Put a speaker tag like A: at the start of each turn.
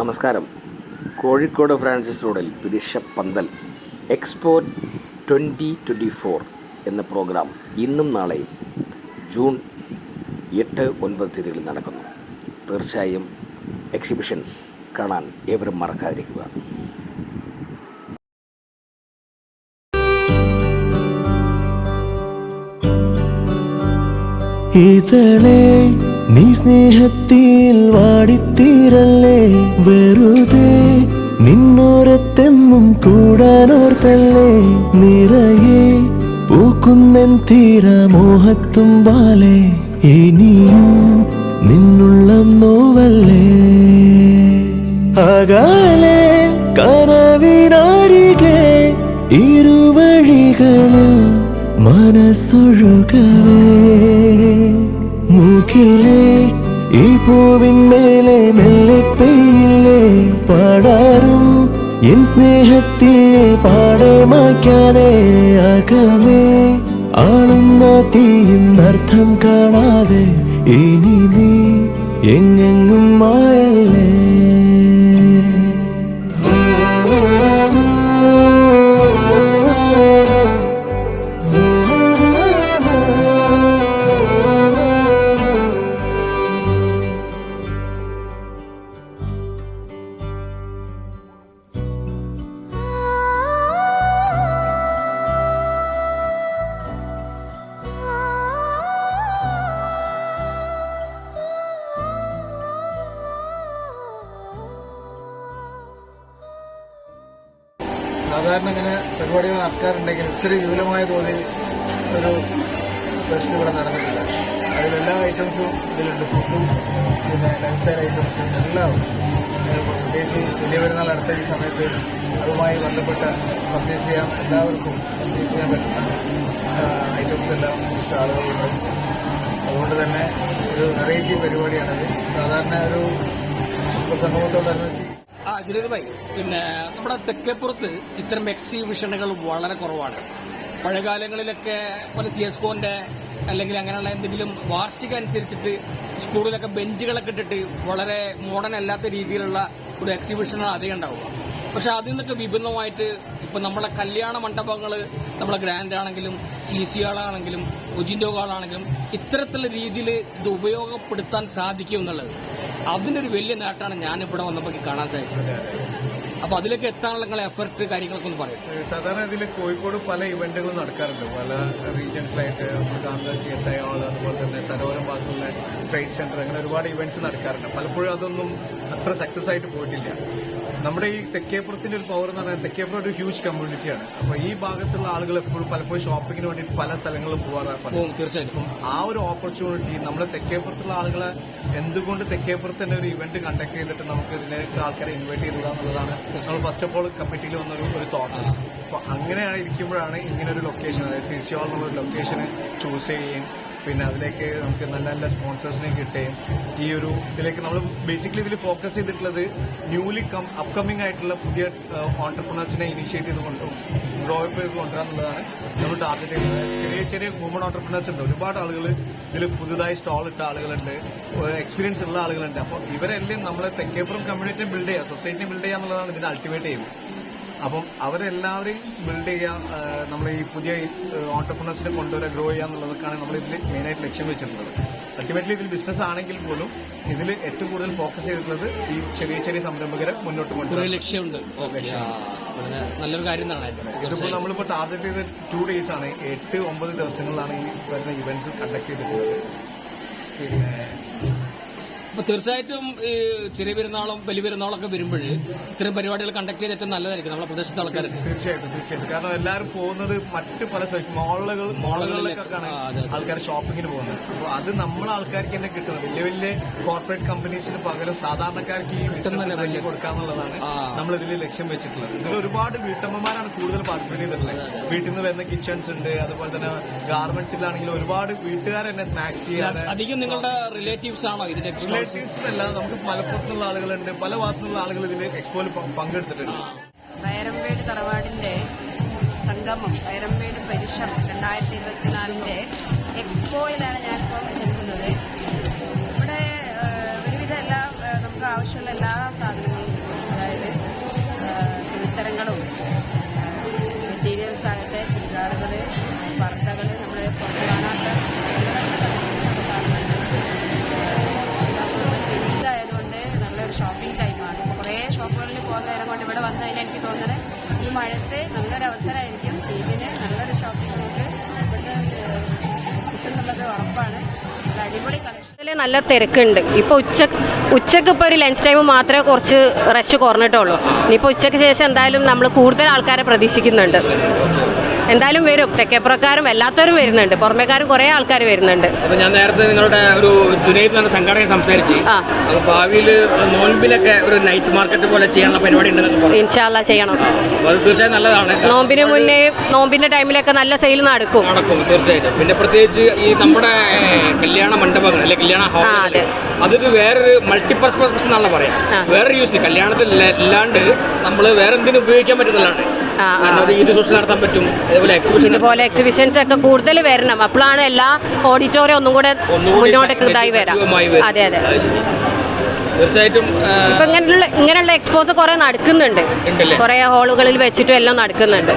A: നമസ്കാരം. കോഴിക്കോട് ഫ്രാൻസിസ് റോഡിൽ പിരിശപ്പന്തൽ എക്സ്പോ ട്വന്റി ട്വന്റി ഫോർ എന്ന പ്രോഗ്രാം ഇന്നും നാളെയും ജൂൺ എട്ട് ഒൻപത് തീയതികളിൽ നടക്കുന്നു. തീർച്ചയായും എക്സിബിഷൻ കാണാൻ ഏവരും മറക്കാതിരിക്കുക.
B: ഇതളെ നീ സ്നേഹത്തിൽ വാടിത്തീരല്ലേ വെറുതെ? നിന്നോരത്തെന്നും കൂടാനോർത്തല്ലേ നിറയെ? പൂക്കുന്നൻ തീരമോഹത്തും ബാലെ ഇനിയും നിന്നുള്ളം നോവല്ലേ? അകാലെ കനവിനാരികെ ഇരുവഴികളിൽ മനസ്സൊഴുകവേ. മൂക്കിലെ ഈ പൂവിന്മേലെ മെല്ലെ പെയ്യില്ലേ പാടാറും. എൻ സ്നേഹത്തെ പാടെ മായ്ക്കാതെ അകമേ ആളുന്ന അർത്ഥം കാണാതെ ഇനി നീ എങ്ങെങ്ങും മായല്ലേ
C: സാധാരണ ഇങ്ങനെ പരിപാടികൾ നടക്കാറുണ്ടെങ്കിൽ ഇത്ര വിപുലമായ തോതിൽ ഒരു ഫെസ്റ്റ് ഇവിടെ നടന്നിട്ടില്ല. അതിലെല്ലാ ഐറ്റംസും ഇതിലുണ്ട്. ഫുഡും പിന്നെ ലൈഫ് സ്റ്റൈൽ ഐറ്റംസും എല്ലാം പ്രത്യേകിച്ച് വലിയ പെരുന്നാൾ അടുത്ത ഈ സമയത്ത് അതുമായി ബന്ധപ്പെട്ട പർച്ചേസ് ചെയ്യാൻ എല്ലാവർക്കും പർച്ചേസ് ചെയ്യാൻ പറ്റുന്ന ഐറ്റംസ് എല്ലാം ഇഷ്ട ആളുകളുണ്ട്. അതുകൊണ്ട് തന്നെ ഒരു വെറൈറ്റി പരിപാടിയാണത്. സാധാരണ ഒരു സംഭവത്തോടനുബന്ധിച്ച്
D: ആ ജുനീദ് ഭായി പിന്നെ നമ്മുടെ തെക്കേപ്പുറത്ത് ഇത്തരം എക്സിബിഷനുകൾ വളരെ കുറവാണ്. പഴയകാലങ്ങളിലൊക്കെ പോലെ സി എസ് കോന്റെ അല്ലെങ്കിൽ അങ്ങനെയുള്ള എന്തെങ്കിലും വാർഷികം അനുസരിച്ചിട്ട് സ്കൂളിലൊക്കെ ബെഞ്ചുകളൊക്കെ ഇട്ടിട്ട് വളരെ മോഡേൺ അല്ലാത്ത രീതിയിലുള്ള ഒരു എക്സിബിഷനാണ് അധികം ഉണ്ടാവുക. പക്ഷെ അതിൽ നിന്നൊക്കെ വിഭിന്നമായിട്ട് ഇപ്പൊ നമ്മളെ കല്യാണ മണ്ഡപങ്ങൾ നമ്മളെ ഗ്രാൻഡ് ആണെങ്കിലും സി സി ആളാണെങ്കിലും ഒജിൻഡോ ആളാണെങ്കിലും ഇത്തരത്തിലുള്ള രീതിയിൽ ഇത് ഉപയോഗപ്പെടുത്താൻ സാധിക്കും എന്നുള്ളത്. അതിന്റെ ഒരു വലിയ നേട്ടമാണ് ഞാൻ ഇവിടെ വന്നപ്പോൾ കാണാൻ സാധിച്ചത്. അപ്പൊ അതിലേക്ക് എത്താനുള്ള നിങ്ങളെ എഫർട്ട് കാര്യങ്ങളൊക്കെ ഒന്ന് പറയും.
C: സാധാരണ ഇതിൽ കോഴിക്കോട് പല ഇവന്റുകളും നടക്കാറുണ്ട്. പല റീജിയൻസിലായിട്ട് കാണുന്ന സി എസ് ഐ ആൾ അതുപോലെ തന്നെ സരോവരം ഭാഗത്തുള്ള ട്രേഡ് സെന്റർ അങ്ങനെ ഒരുപാട് ഇവന്റ്സ് നടക്കാറുണ്ട്. പലപ്പോഴും അതൊന്നും അത്ര സക്സസ് ആയിട്ട് പോയിട്ടില്ല. നമ്മുടെ ഈ തെക്കേപ്പുറത്തിന്റെ ഒരു പവർ എന്ന് പറഞ്ഞാൽ തെക്കേപ്പുറം ഒരു ഹ്യൂജ് കമ്മ്യൂണിറ്റിയാണ് അപ്പൊ ഈ ഭാഗത്തുള്ള ആളുകൾ എപ്പോഴും പലപ്പോഴും ഷോപ്പിങ്ങിന് വേണ്ടി പല സ്ഥലങ്ങളിലും പോകാറാണ്
D: പോകും തീർച്ചയായിട്ടും.
C: ആ ഒരു ഓപ്പർച്യൂണിറ്റി നമ്മുടെ തെക്കേപ്പുറത്തുള്ള ആളുകളെ എന്തുകൊണ്ട് തെക്കേപ്പുറത്ത് തന്നെ ഒരു ഇവന്റ് കണ്ടക്ട് ചെയ്തിട്ട് നമുക്ക് ഇതിലേക്ക് ആൾക്കാരെ ഇൻവൈറ്റ് ചെയ്തുക എന്നുള്ളതാണ് നമ്മൾ ഫസ്റ്റ് ഓഫ് ഓൾ കമ്മിറ്റിയിൽ വന്നൊരു ഒരു തോട്ട് അപ്പൊ അങ്ങനെയാണ് ഇരിക്കുമ്പോഴാണ് ഇങ്ങനെ ഒരു ലൊക്കേഷൻ അതായത് സി സി എന്നുള്ള ലൊക്കേഷൻ ചൂസ് ചെയ്യുകയും പിന്നെ അതിലേക്ക് നമുക്ക് നല്ല നല്ല സ്പോൺസേഴ്സിനെ കിട്ടുകയും ഈ ഒരു ഇതിലേക്ക് നമ്മൾ ബേസിക്കലി ഇതിൽ ഫോക്കസ് ചെയ്തിട്ടുള്ളത് ന്യൂലി കം അപ്കമിംഗ് ആയിട്ടുള്ള പുതിയ ഓണ്ടർപ്രണേഴ്സിനെ ഇനിഷ്യേറ്റ് ചെയ്ത് ഗ്രോ അപ്പ് ചെയ്ത് കൊണ്ടുവരാന്നുള്ളതാണ് നമ്മൾ ടാർഗറ്റ് ചെയ്യുന്നത്. ചെറിയ ചെറിയ വുമൺ ഓണ്ടർപ്രണേഴ്സ് ഉണ്ട്. ഒരുപാട് ആളുകൾ ഇതിൽ പുതുതായി സ്റ്റാൾ ഇട്ട ആളുകളുണ്ട്. എക്സ്പീരിയൻസ് ഉള്ള ആളുകളുണ്ട്. അപ്പോൾ ഇവരെല്ലാം നമ്മളെ തെക്കേപ്പുറം കമ്മ്യൂണിറ്റി ബിൽഡ് ചെയ്യുക സൊസൈറ്റി ബിൽഡ് ചെയ്യുക എന്നുള്ളതാണ് ഇതിന്റെ അൾട്ടിമേറ്റ് എയിം അപ്പം അവരെല്ലാവരെയും ബിൽഡ് ചെയ്യുക നമ്മൾ ഈ പുതിയ ഓണ്ടർപ്രണേഴ്സിനെ കൊണ്ടുവരാൻ ഗ്രോ ചെയ്യുക എന്നുള്ളതൊക്കെയാണ് നമ്മൾ ഇതിൽ മെയിനായിട്ട് ലക്ഷ്യം വെച്ചിട്ടുള്ളത്. അൾട്ടിമേറ്റ്ലി ഇതിൽ ബിസിനസ് ആണെങ്കിൽ പോലും ഇതിൽ ഏറ്റവും കൂടുതൽ ഫോക്കസ് ചെയ്തിട്ടുള്ളത് ഈ ചെറിയ ചെറിയ സംരംഭകരെ മുന്നോട്ട് കൊണ്ടുവരാൻ.
D: ലക്ഷ്യമുണ്ട്. നല്ലൊരു കാര്യം തന്നെ
C: നമ്മളിപ്പോൾ നമ്മളിപ്പോ ടാർഗറ്റ് ചെയ്ത ടു ഡേയ്സ് ആണ്. എട്ട് ഒമ്പത് ദിവസങ്ങളിലാണ് ഈ വരുന്ന ഇവന്റ്സ് കണ്ടക്ട് ചെയ്തിട്ടുള്ളത്. പിന്നെ
D: അപ്പൊ തീർച്ചയായിട്ടും ഈ ചെറിയ പെരുന്നാളും വലിയ പെരുന്നാളും ഒക്കെ വരുമ്പോൾ ഇത്തരം പരിപാടികൾ കണ്ടക്ട് ചെയ്ത് ഏറ്റവും നല്ലതായിരിക്കും നമ്മുടെ പ്രദേശത്തെ ആൾക്കാർക്ക്.
C: തീർച്ചയായിട്ടും തീർച്ചയായിട്ടും. കാരണം എല്ലാവരും പോകുന്നത് മറ്റ് പല മോളുകൾ മോളുകളിലേക്കൊക്കെയാണ് ആൾക്കാർ ഷോപ്പിങ്ങിന് പോകുന്നത്. അപ്പോൾ അത് നമ്മളെ ആൾക്കാർക്ക് തന്നെ കിട്ടുന്നത്. വലിയ വലിയ കോർപ്പറേറ്റ് കമ്പനീസിന് പകരം സാധാരണക്കാർക്ക് ഈ വലിയ കൊടുക്കാന്നുള്ളതാണ് നമ്മൾ ഇതിൽ ലക്ഷ്യം വെച്ചിട്ടുള്ളത്. ഇതിൽ ഒരുപാട് വീട്ടമ്മമാരാണ് കൂടുതൽ പാർട്ടിസിപ്പേറ്റ് ചെയ്തിട്ടുള്ളത്. വീട്ടിൽ നിന്ന് വരുന്ന കിച്ചൺസ് ഉണ്ട് അതുപോലെ തന്നെ ഗാർമെന്റ്സിലാണെങ്കിലും ഒരുപാട് വീട്ടുകാർ തന്നെ സ്നാക്സ് ചെയ്യാൻ
D: അധികം നിങ്ങളുടെ റിലേറ്റീവ്സ് ആണോ ഇതിന്റെ
C: റിലേറ്റീവ്സിനല്ല നമുക്ക് മലപ്പുറത്തുള്ള ആളുകളുണ്ട് പല ഭാഗത്തുള്ള ആളുകൾ ഇതിൽ എക്സ്പോയിൽ പങ്കെടുത്തിട്ടുണ്ട്.
E: വയറമ്പേട് തറവാടിന്റെ സംഗമം വയറമ്പേട് പരിഷം രണ്ടായിരത്തി ഇരുപത്തിനാലിന്റെ എക്സ്പോയിലാണ് ഞാനിപ്പോൾ നിൽക്കുന്നത്. ഇവിടെ ഒരുവിധ എല്ലാ നമുക്ക് ആവശ്യമുള്ള എല്ലാ സാധനങ്ങളും ഇവിടെ വന്നു കഴിഞ്ഞാൽ എനിക്ക് തോന്നുന്നത് ഈ മഴത്ത് നല്ലൊരു അവസരമായിരിക്കും. ഇതിന് നല്ലൊരു ഷോപ്പിംഗ് നമുക്ക് ഇവിടുത്തെ കിട്ടുന്നുള്ളത് ഉറപ്പാണ്. അടിപൊളി കളക്ഷൻ
F: ഇതിൽ നല്ല തിരക്കുണ്ട്. ഇപ്പോൾ ഉച്ച ഉച്ചയ്ക്ക് ഇപ്പോൾ ഒരു ലഞ്ച് ടൈം മാത്രമേ കുറച്ച് റഷ് കുറഞ്ഞിട്ടുള്ളൂ. ഇനിയിപ്പോൾ ഉച്ചയ്ക്ക് ശേഷം എന്തായാലും നമ്മൾ കൂടുതൽ ആൾക്കാരെ പ്രതീക്ഷിക്കുന്നുണ്ട്. എന്തായാലും വരും. തെക്കേപ്പുറക്കാരും എല്ലാത്തവരും വരുന്നുണ്ട്. പുറമേക്കാരും കുറേ ആൾക്കാർ വരുന്നുണ്ട്.
D: അപ്പൊ ഞാൻ നേരത്തെ നിങ്ങളുടെ ഒരു ജുനൈദ് എന്ന സംഘടന സംസാരിച്ച് ഭാവിയിൽ നോൻപിലൊക്കെ ഒരു നൈറ്റ് മാർക്കറ്റ് പോലെ ചെയ്യാനുള്ള പരിപാടി ഉണ്ടെന്ന്
F: ഇൻഷാല്ല ചെയ്യണം.
D: തീർച്ചയായും നല്ലതാണ്.
F: നോമ്പിന് മുന്നേ നോമ്പിന്റെ ടൈമിലൊക്കെ നല്ല സെയിൽ നടക്കും.
D: നടക്കും തീർച്ചയായിട്ടും. പിന്നെ പ്രത്യേകിച്ച് ഈ നമ്മുടെ കല്യാണ മണ്ഡപങ്ങൾ അല്ലെ കല്യാണ. ഹാൾ അതൊരു വേറൊരു മൾട്ടിപ്പർപ്പസ് എന്നുള്ള പറയാം. വേറൊരു യൂസ് കല്യാണത്തിൽ ഇല്ലാണ്ട് നമ്മൾ വേറെ എന്തിനും ഉപയോഗിക്കാൻ പറ്റുന്നതാണ്. നടത്താൻ പറ്റും.
F: ഇതുപോലെ എക്സിബിഷൻസ് ഒക്കെ കൂടുതൽ വരണം. അപ്പോഴാണ് എല്ലാ ഓഡിറ്റോറിയം ഒന്നും കൂടെ മുന്നോട്ടേക്ക് ഇതായി വരാം. അതെ അതെ.
D: തീർച്ചയായിട്ടും
F: ഇപ്പൊ ഇങ്ങനെയുള്ള ഇങ്ങനെയുള്ള എക്സ്പോസ് കുറെ നടക്കുന്നുണ്ട്. കുറെ ഹാളുകളിൽ വെച്ചിട്ടും എല്ലാം നടക്കുന്നുണ്ട്.